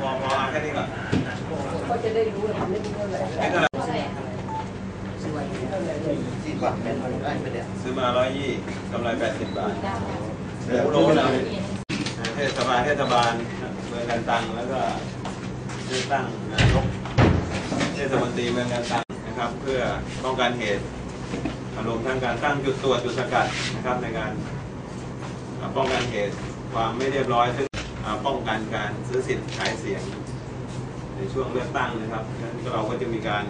พอพอเอาแค่นี้ก่อนก็จะได้รู้ว่าทำได้เท่าไหร่นี่เท่าไหร่ที่กว่าเป็นได้ไปเนี่ยซื้อมาร้อยยี่กำไรแปดสิบบาทเดี๋ยวรู้นะเทศบาลเทศบาลเมืองกันตังแล้วก็เลือกตั้งนายกเทศมนตรีเมืองกันตังนะครับ เพื่อป้องกันเหตุรวมทั้งการตั้งจุดตรวจจุดสกัดนะครับในการป้องกันเหตุความไม่เรียบร้อยซึ่ง ป้องกันการซื้อสิทธิ์ขายเสียง ในช่วงเลือกตั้งนะครับฉะนั้นเราก็จะมีการ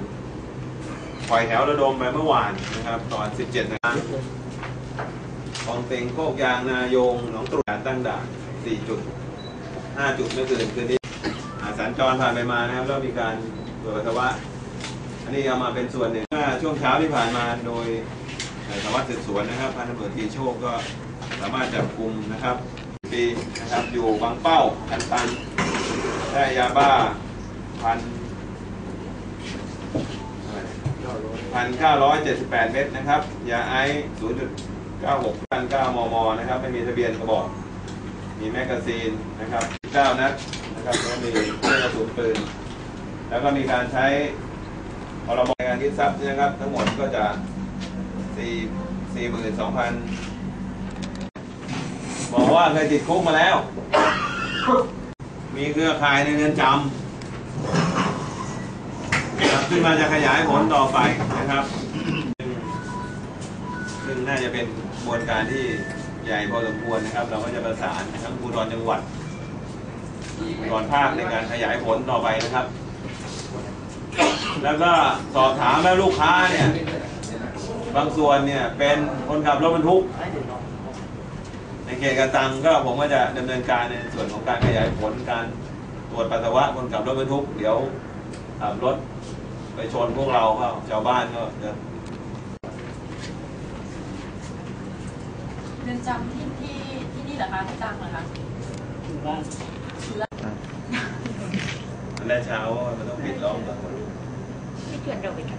ปล่อยแถวระดมไปเมื่อวานนะครับตอน 17นาฬิกาคลองเต็งโคกยางนายงหนองตรุการตั้งด่าน4จุด5จุดเมื่อคืนคืนนี้อ่าสัญจรผ่านไปมานะครับแล้วมีการตรวจปัสสาวะอันนี้เอามาเป็นส่วนหนึ่งช่วงเช้าที่ผ่านมาโดยสารวัตรสืบสวนนะครับพันตำรวจตีโชคก็สามารถจับกลุ่มนะครับีนะครับอยู่บางเป้าพันตันได้ยาบ้าพันพันเก้าร้อยเจ็ดสิบแปดเม็ดนะครับยาไอซ์ศูนย์จุดเก้าหกพันเก้ามมนะครับไม่มีทะเบียนกระบอก มีแมกกาซีนนะครับเก้านัดนะครับแล้วมีเครื่องกระสุนปืน แล้วก็มีการใช้พรบการยึดทรัพย์นะครับ ทั้งหมดก็จะสี่สี่หมื่นสองพัน บอกว่าเคยติดคุกมาแล้ว มีเครือข่ายในเรือนจำครับขึ้นมาจะขยายผลต่อไปนะครับ ซึ่งน่าจะเป็นกระบวนการที่ใหญ่พอสมควรนะครับ เราก็จะประสานทั้งภูธรจังหวัดภูธรภาคในการขยายผลต่อไปนะครับ แล้วก็สอบถามแล้วลูกค้าเนี่ย บางส่วนเนี่ยเป็นคนขับรถบรรทุก ในเขตกระตังก็ผมก็จะดำเนินการในส่วนของการขยายผลการตรวจปัสสาวะคนขับรถบรรทุก เดี๋ยวขับรถไปชนพวกเราก็ชาวบ้านก็จะเรือนจำที่ที่ที่นี่เหรอคะที่ตังเหรอคะอันแรกเช้ามันต้องปิดล้อมก่อนที่เกิดเราไปกัน